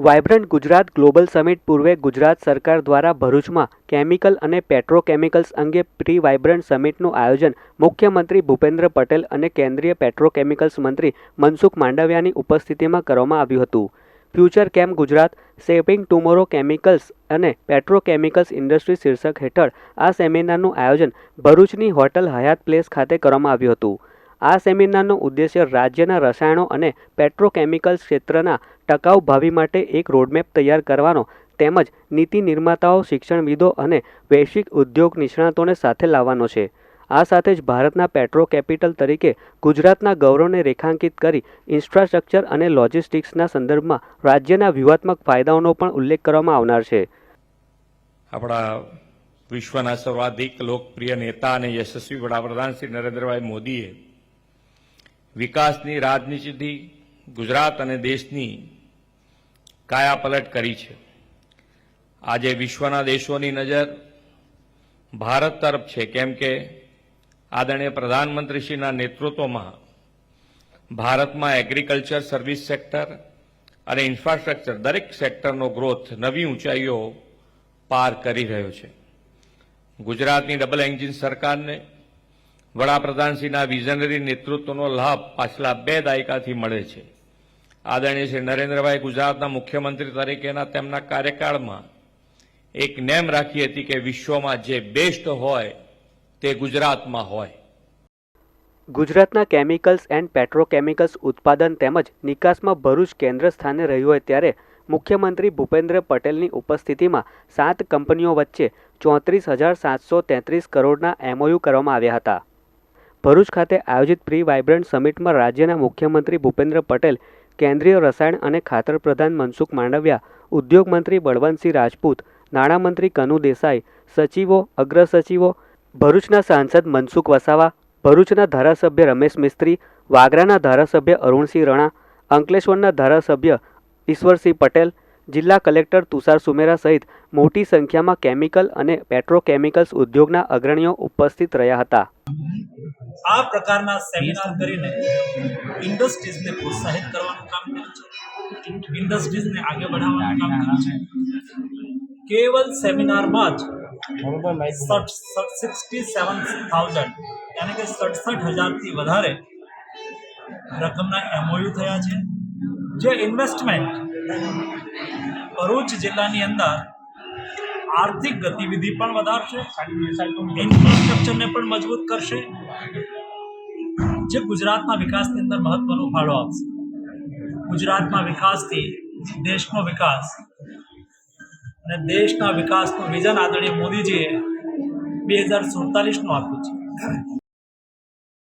Vibrant Gujarat global summit પૂર્વે ગુજરાત સરકાર દ્વારા ભરૂચમાં કેમિકલ અને પેટ્રોકેમિકલ્સ અંગે પ્રી વાયબ્રન્ટ સમિટનું આયોજન મુખ્યમંત્રી ભૂપેન્દ્ર પટેલ અને કેન્દ્રીય પેટ્રોકેમિકલ્સ મંત્રી મનસુખ માંડવિયાની ઉપસ્થિતિમાં કરવામાં આવ્યું હતું. Future camp Gujarat shaping tomorrow chemicals અને પેટ્રોકેમિકલ્સ ઇન્ડસ્ટ્રી શીર્ષક હેઠળ આ સેમિનારનું આયોજન ભરૂચની હોટલ હયાત પ્લેસ ખાતે કરવામાં આવ્યું હતું. આ સેમિનારનો ઉદ્દેશ્ય રાજ્યના રસાયણો અને પેટ્રોકેમિકલ ક્ષેત્રના ટકાઉ ભાવિ માટે એક રોડમેપ તૈયાર કરવાનો તેમજ નીતિ નિર્માતાઓ, શિક્ષણવિદો અને વૈશ્વિક ઉદ્યોગ નિષ્ણાતોને સાથે લાવવાનો છે. આ સાથે જ ભારતના પેટ્રો કેપિટલ તરીકે ગુજરાતના ગૌરવને રેખાંકિત કરી ઇન્ફ્રાસ્ટ્રક્ચર અને લોજિસ્ટિક્સના સંદર્ભમાં રાજ્યના વ્યૂહાત્મક ફાયદાઓનો પણ ઉલ્લેખ કરવામાં આવનાર છે. આપણા વિશ્વના સર્વાધિક લોકપ્રિય નેતા અને યશસ્વી વડાપ્રધાન શ્રી નરેન્દ્રભાઈ મોદીએ વિકાસની રાજનીતિથી ગુજરાત અને દેશની કાયાપલટ કરી છે. આજે વિશ્વના દેશોની નજર ભારત તરફ છે, કેમ કે આદરણીય પ્રધાનમંત્રીશ્રીના નેતૃત્વમાં ભારતમાં એગ્રીકલ્ચર સર્વિસ સેક્ટર અને ઇન્ફ્રાસ્ટ્રક્ચર દરેક સેક્ટરનો ગ્રોથ નવી ઊંચાઈઓ પાર કરી રહ્યો છે. ગુજરાતની ડબલ એન્જિન સરકારને વડાપ્રધાનશ્રીના વિઝનરી નેતૃત્વનો લાભ પાછલા બે દાયકાથી મળે છે. આદરણીય શ્રી નરેન્દ્રભાઈ ગુજરાતના મુખ્યમંત્રી તરીકેના તેમના કાર્યકાળમાં એક નેમ રાખી હતી કે વિશ્વમાં જે બેસ્ટ હોય તે ગુજરાતમાં હોય. ગુજરાતના કેમિકલ્સ એન્ડ પેટ્રોકેમિકલ્સ ઉત્પાદન તેમજ નિકાસમાં ભરૂચ કેન્દ્ર સ્થાને રહ્યું હોય ત્યારે મુખ્યમંત્રી ભૂપેન્દ્ર પટેલની ઉપસ્થિતિમાં સાત કંપનીઓ વચ્ચે ચોત્રીસ હજાર સાતસો તેત્રીસ કરોડના એમઓયુ કરવામાં આવ્યા હતા. ભરૂચ ખાતે આયોજિત પ્રી વાયબ્રન્ટ સમિટમાં રાજ્યના મુખ્યમંત્રી ભૂપેન્દ્ર પટેલ, કેન્દ્રીય રસાયણ અને ખાતર પ્રધાન મનસુખ માંડવિયા ઉદ્યોગ મંત્રી બળવંતસિંહ રાજપૂત, નાણામંત્રી કનુ દેસાઈ, સચિવો અગ્ર સચિવો ભરૂચના સાંસદ મનસુખ વસાવા, ભરૂચના ધારાસભ્ય રમેશ મિસ્ત્રી, વાગરાના ધારાસભ્ય અરુણસિંહ રણા, અંકલેશ્વરના ધારાસભ્ય ઈશ્વરસિંહ પટેલ, જિલ્લા કલેક્ટર તુષાર સુમેરા સહિત મોટી સંખ્યામાં કેમિકલ અને પેટ્રોકેમિકલ્સ ઉદ્યોગના અગ્રણીઓ ઉપસ્થિત રહ્યા હતા. આ પ્રકારના સેમિનાર કરીને ઇન્ડસ્ટ્રીઝને પ્રોત્સાહિત કરવાનું કામ કરે છે. ઇન્ડસ્ટ્રીઝને આગળ વધારવાનું કામ કરે છે. કેવલ સેમિનારમાં જ સિક્સટી સેવન થાઉઝન્ડ યાની કે સડસઠ હજારથી વધારે રકમના એમઓયુ થયા છે. જે ઇન્વેસ્ટમેન્ટ ભરૂચ જિલ્લાની અંદર આર્થિક ગતિવિધિ પણ વધારશે ઇન્ફ્રાસ્ટ્રક્ચરને પણ મજબૂત કરશે. જે ગુજરાતના વિકાસની અંદર મહત્વનો ફાળો આપશે. ગુજરાતના વિકાસથી દેશનો વિકાસ અને દેશના વિકાસનું વિઝન આદરણીય મોદીજીએ બે હજાર સુડતાલીસનું આપ્યું છે.